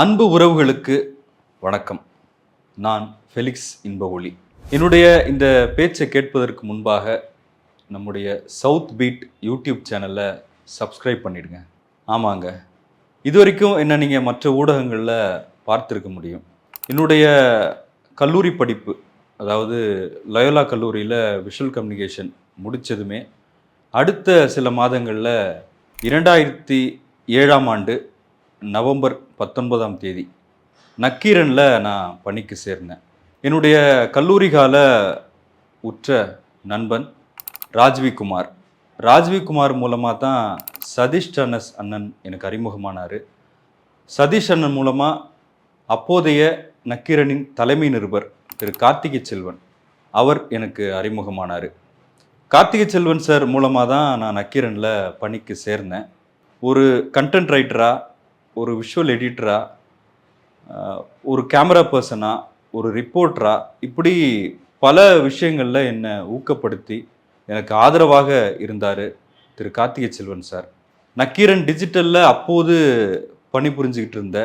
அன்பு உறவுகளுக்கு வணக்கம். நான் ஃபெலிக்ஸ் இன்ப ஒளி என்னுடைய இந்த பேச்சை கேட்பதற்கு முன்பாக நம்முடைய சவுத் பீட் யூடியூப் சேனலை சப்ஸ்கிரைப் பண்ணிடுங்க. ஆமாங்க. இது வரைக்கும் என்ன நீங்கள் மற்ற ஊடகங்களில் பார்த்துருக்க முடியும். என்னுடைய கல்லூரி படிப்பு அதாவது லயோலா கல்லூரியில் விஷுவல் கம்யூனிகேஷன் முடித்ததுமே அடுத்த சில மாதங்களில் இரண்டாயிரத்தி ஏழாம் ஆண்டு நவம்பர் பத்தொன்பதாம் தேதி நக்கீரனில் நான் பணிக்கு சேர்ந்தேன். என்னுடைய கல்லூரி கால உற்ற நண்பன் ராஜ்விகுமார். ராஜ்விகுமார் ராஜ்வி குமார் மூலமாக தான் சதீஷ் டனஸ் அண்ணன் எனக்கு அறிமுகமானார். சதீஷ் அண்ணன் மூலமாக அப்போதைய நக்கீரனின் தலைமை நிருபர் திரு கார்த்திகை செல்வன் அவர் எனக்கு அறிமுகமானார். கார்த்திகை செல்வன் சார் மூலமாக தான் நான் நக்கீரனில் பணிக்கு சேர்ந்தேன். ஒரு கண்டென்ட் ரைட்டராக ஒரு விஷுவல் எடிட்டராக ஒரு கேமரா பர்சனாக ஒரு ரிப்போர்ட்டராக இப்படி பல விஷயங்களில் என்னை ஊக்கப்படுத்தி எனக்கு ஆதரவாக இருந்தார் திரு. கார்த்திகை செல்வன் சார். நக்கீரன் டிஜிட்டலில் அப்போது பணிபுரிஞ்சுக்கிட்டு இருந்த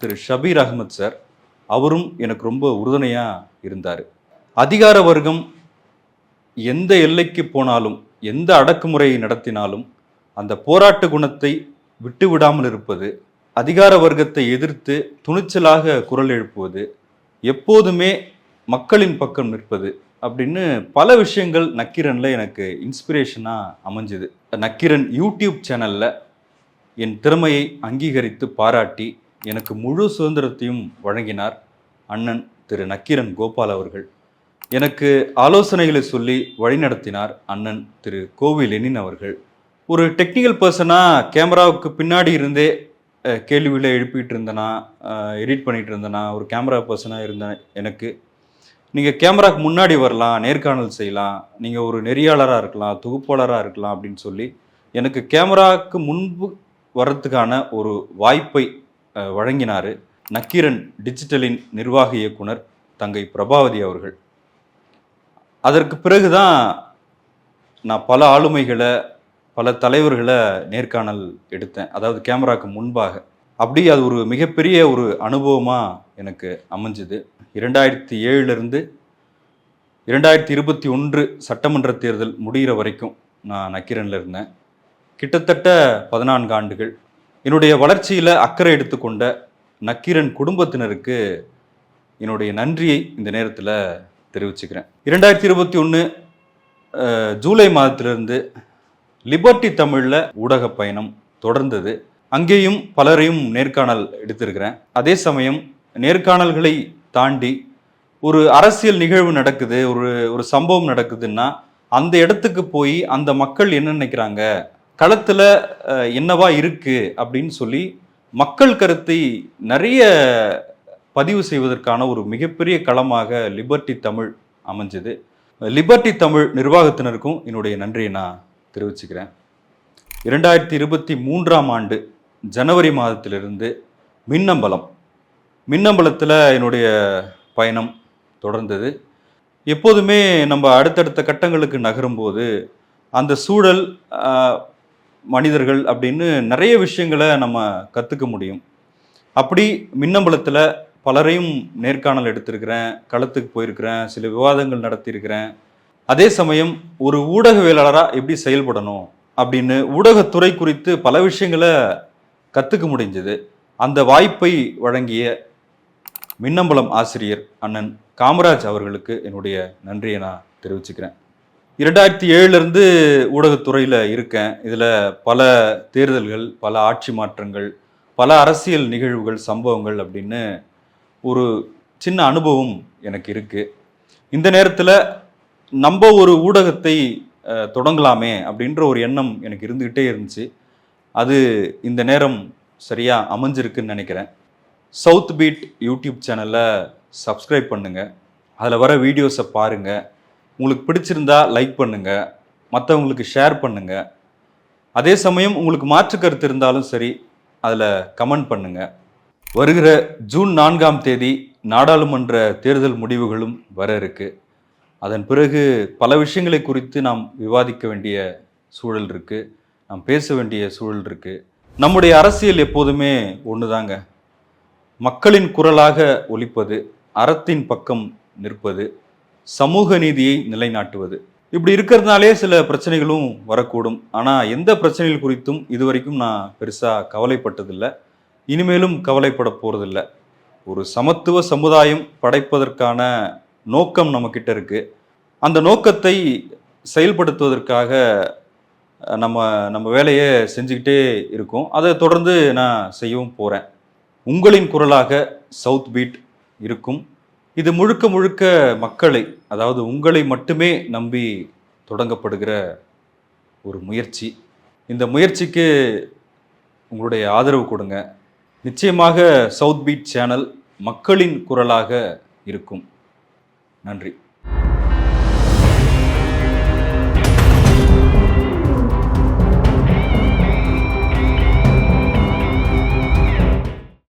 திரு. ஷபீர் அகமத் சார் அவரும் எனக்கு ரொம்ப உறுதுணையாக இருந்தார். அதிகார வர்க்கம் எந்த எல்லைக்கு போனாலும் எந்த அடக்குமுறை நடத்தினாலும் அந்த போராட்ட குணத்தை விட்டு விடாமல் இருப்பது அதிகார வர்க்கத்தை எதிர்த்து துணிச்சலாக குரல் எழுப்புவது எப்போதுமே மக்களின் பக்கம் நிற்பது அப்படின்னு பல விஷயங்கள் நக்கீரனில் எனக்கு இன்ஸ்பிரேஷனாக அமைஞ்சுது. நக்கீரன் யூடியூப் சேனலில் என் திறமையை அங்கீகரித்து பாராட்டி எனக்கு முழு சுதந்திரத்தையும் வழங்கினார் அண்ணன் திரு நக்கீரன் கோபால் அவர்கள். எனக்கு ஆலோசனைகளை சொல்லி வழிநடத்தினார் அண்ணன் திரு கோவி லெனின் அவர்கள். ஒரு டெக்னிக்கல் பர்சனாக கேமராவுக்கு பின்னாடி இருந்தே கேள்விகளை எழுப்பிட்டு இருந்தேனா எடிட் பண்ணிட்டு இருந்தேனா ஒரு கேமரா பர்சனாக இருந்தேன் எனக்கு. நீங்கள் கேமராக்கு முன்னாடி வரலாம் நேர்காணல் செய்யலாம் நீங்கள் ஒரு நெறியாளராக இருக்கலாம் தொகுப்பாளராக இருக்கலாம் அப்படின்னு சொல்லி எனக்கு கேமராவுக்கு முன்பு வர்றதுக்கான ஒரு வாய்ப்பை வழங்கினார் நக்கீரன் டிஜிட்டலின் நிர்வாக இயக்குனர் தங்கை பிரபாவதி அவர்கள். அதற்கு பிறகு தான் நான் பல ஆளுமைகளை பல தலைவர்களை நேர்காணல் எடுத்தேன். அதாவது கேமராக்கு முன்பாக. அப்படி அது ஒரு மிகப்பெரிய ஒரு அனுபவமாக எனக்கு அமைஞ்சுது. இரண்டாயிரத்தி ஏழுலேருந்து இரண்டாயிரத்தி இருபத்தி ஒன்று சட்டமன்ற தேர்தல் முடிகிற வரைக்கும் நான் நக்கீரனில் இருந்தேன். கிட்டத்தட்ட பதினான்கு ஆண்டுகள். என்னுடைய வளர்ச்சியில் அக்கறை எடுத்துக்கொண்ட நக்கீரன் குடும்பத்தினருக்கு என்னுடைய நன்றியை இந்த நேரத்தில் தெரிவிச்சுக்கிறேன். இரண்டாயிரத்தி இருபத்தி ஒன்று ஜூலை மாதத்திலிருந்து லிபர்ட்டி தமிழில் ஊடக பயணம் தொடர்ந்தது. அங்கேயும் பலரையும் நேர்காணல் எடுத்திருக்கிறேன். அதே சமயம் நேர்காணல்களை தாண்டி ஒரு அரசியல் நிகழ்வு நடக்குது ஒரு ஒரு சம்பவம் நடக்குதுன்னா அந்த இடத்துக்கு போய் அந்த மக்கள் என்ன நினைக்கிறாங்க? களத்தில் என்னவா இருக்கு? அப்படின்னு சொல்லி மக்கள் கருத்தை நிறைய பதிவு செய்வதற்கான ஒரு மிகப்பெரிய களமாக லிபர்ட்டி தமிழ் அமைஞ்சது. லிபர்ட்டி தமிழ் நிர்வாகத்தினருக்கும் என்னுடைய நன்றியை நான் தெரிவிச்சுக்கிறேன். இரண்டாயிரத்தி இருபத்தி மூன்றாம் ஆண்டு ஜனவரி மாதத்திலிருந்து மின்னம்பலம். மின்னம்பலத்தில் என்னுடைய பயணம் தொடர்ந்தது. எப்போதுமே நம்ம அடுத்தடுத்த கட்டங்களுக்கு நகரும்போது அந்த சூழல் மனிதர்கள் அப்படின்னு நிறைய விஷயங்களை நம்ம கற்றுக்க முடியும். அப்படி மின்னம்பலத்தில் பலரையும் நேர்காணல் எடுத்திருக்கிறேன் களத்துக்கு போயிருக்கிறேன் சில விவாதங்கள் நடத்தியிருக்கிறேன். அதே சமயம் ஒரு ஊடகவியலாளராக எப்படி செயல்படணும் அப்படின்னு ஊடகத்துறை குறித்து பல விஷயங்களை கற்றுக்க முடிஞ்சது. அந்த வாய்ப்பை வழங்கிய மின்னம்பலம் ஆசிரியர் அண்ணன் காமராஜ் அவர்களுக்கு என்னுடைய நன்றியை நான் தெரிவிச்சுக்கிறேன். இரண்டாயிரத்தி ஏழுலேருந்து ஊடகத்துறையில் இருக்கேன். இதில் பல தேர்தல்கள் பல ஆட்சி மாற்றங்கள் பல அரசியல் நிகழ்வுகள் சம்பவங்கள் அப்படின்னு ஒரு சின்ன அனுபவம் எனக்கு இருக்குது இந்த நேரத்தில் நம்ம ஒரு ஊடகத்தை தொடங்கலாமே அப்படின்ற ஒரு எண்ணம் எனக்கு இருந்துக்கிட்டே இருந்துச்சு. அது இந்த நேரம் சரியாக அமைஞ்சிருக்குன்னு நினைக்கிறேன். சவுத் பீட் யூடியூப் சேனலை சப்ஸ்கிரைப் பண்ணுங்கள் அதில் வர வீடியோஸை பாருங்கள் உங்களுக்கு பிடிச்சிருந்தா லைக் பண்ணுங்கள் மற்றவங்களுக்கு ஷேர் பண்ணுங்கள் அதே சமயம் உங்களுக்கு மாற்று கருத்து இருந்தாலும் சரி அதில் கமெண்ட் பண்ணுங்கள் வருகிற ஜூன் நான்காம் தேதி நாடாளுமன்ற தேர்தல் முடிவுகளும் வர இருக்குது அதன் பிறகு பல விஷயங்களை குறித்து நாம் விவாதிக்க வேண்டிய சூழல் இருக்கு. நாம் பேச வேண்டிய சூழல் இருக்கு. நம்முடைய அரசியல் எப்போதுமே ஒன்று தாங்க மக்களின் குரலாக ஒலிப்பது அறத்தின் பக்கம் நிற்பது சமூக நீதியை நிலைநாட்டுவது. இப்படி இருக்கிறதுனாலே சில பிரச்சனைகளும் வரக்கூடும். ஆனால் எந்த பிரச்சனைகள் குறித்தும் இதுவரைக்கும் நான் பெருசாக கவலைப்பட்டதில்லை. இனிமேலும் கவலைப்பட போகிறதில்ல ஒரு சமத்துவ சமுதாயம் படைப்பதற்கான நோக்கம் நம்மக்கிட்ட இருக்கு. அந்த நோக்கத்தை செயல்படுத்துவதற்காக நம்ம நம்ம வேலையை செஞ்சுக்கிட்டே இருக்கோம். அதை தொடர்ந்து நான் செய்யவும் போகிறேன் உங்களின் குரலாக சவுத் பீட் இருக்கும். இது முழுக்க முழுக்க மக்களை அதாவது உங்களை மட்டுமே நம்பி தொடங்கப்படுகிற ஒரு முயற்சி. இந்த முயற்சிக்கு உங்களுடைய ஆதரவு கொடுங்க. நிச்சயமாக சவுத் பீட் சேனல் மக்களின் குரலாக இருக்கும். நன்றி.